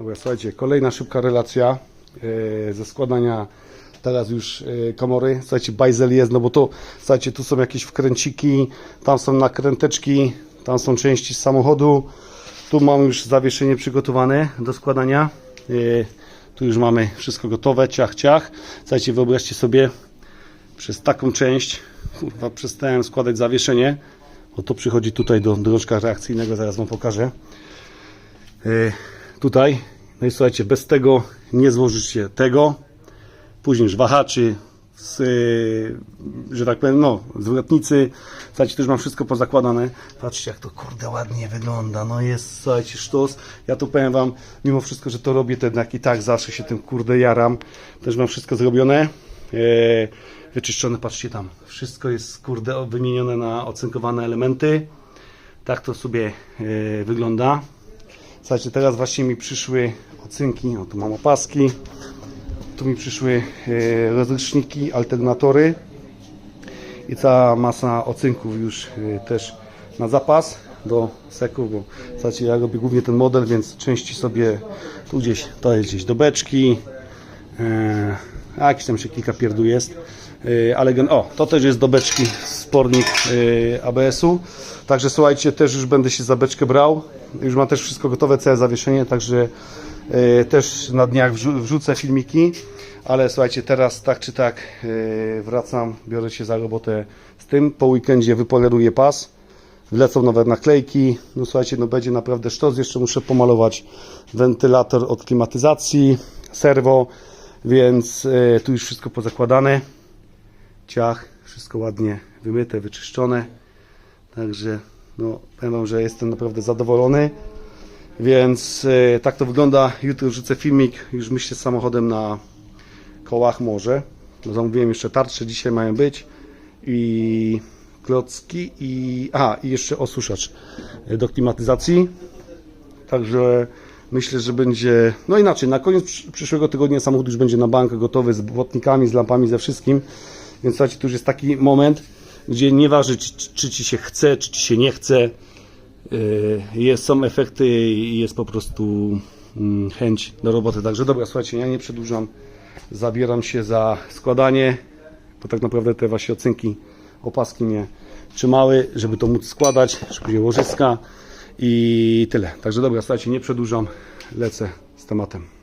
Dobra, słuchajcie, kolejna szybka relacja e, ze składania teraz już e, komory. Słuchajcie, bajzel jest, no bo to, słuchajcie, tu są jakieś wkręciki, tam są nakręteczki, tam są części z samochodu. Tu mamy już zawieszenie przygotowane do składania. E, tu już mamy wszystko gotowe, ciach, ciach. Słuchajcie, wyobraźcie sobie, przez taką część, kurwa, przestałem składać zawieszenie, bo to przychodzi tutaj do drążka reakcyjnego, zaraz Wam pokażę. Tutaj. No i słuchajcie, bez tego nie złożycie tego. Później już z, e, że tak powiem, no, zwrotnicy. Słuchajcie, już mam wszystko pozakładane. Patrzcie, jak to kurde ładnie wygląda. No jest, słuchajcie, sztos. Ja tu powiem Wam, mimo wszystko, że to robię, to jednak i tak zawsze się tym kurde jaram. Też mam wszystko zrobione. E, wyczyszczone, patrzcie tam. Wszystko jest kurde wymienione na ocynkowane elementy. Tak to sobie e, wygląda. Słuchajcie, teraz właśnie mi przyszły ocynki, o tu mam opaski, tu mi przyszły e, rozryczniki, alternatory i cała masa ocynków już e, też na zapas do seku, bo słuchajcie, ja robię głównie ten model, więc części sobie tu gdzieś, to jest gdzieś do beczki, e, a jakiś tam się kilka pierdół jest. E, Ale o, to też jest do beczki spornik e, ABS-u. Także słuchajcie, też już będę się za beczkę brał. Już mam też wszystko gotowe, całe zawieszenie, także e, też na dniach wrzu- wrzucę filmiki. Ale słuchajcie, teraz tak czy tak wracam, biorę się za robotę z tym. Po weekendzie wypoleruję pas. Wlecą nowe naklejki. No słuchajcie, no będzie naprawdę sztos. Jeszcze muszę pomalować wentylator od klimatyzacji, serwo, więc tu już wszystko pozakładane. Ciach, wszystko ładnie wymyte, wyczyszczone. Także no, powiem wam, że jestem naprawdę zadowolony. Więc e, tak to wygląda. Jutro wrzucę filmik, już myślę z samochodem na kołach może. No, zamówiłem jeszcze tarcze, dzisiaj mają być. I klocki i... A, i jeszcze osuszacz e, do klimatyzacji. Także myślę, że będzie. No inaczej, na koniec przysz- przyszłego tygodnia samochód już będzie na bank gotowy z błotnikami, z lampami, ze wszystkim. Więc słuchajcie, tu już jest taki moment, gdzie nieważne, czy, czy ci się chce, czy ci się nie chce. yy, Jest, są efekty i jest po prostu mm, chęć do roboty. Także dobra, słuchajcie, ja nie przedłużam. Zabieram się za składanie, bo tak naprawdę te właśnie ocynki, opaski mnie trzymały, żeby to móc składać, później łożyska i tyle. Także dobra, słuchajcie, nie przedłużam, lecę z tematem.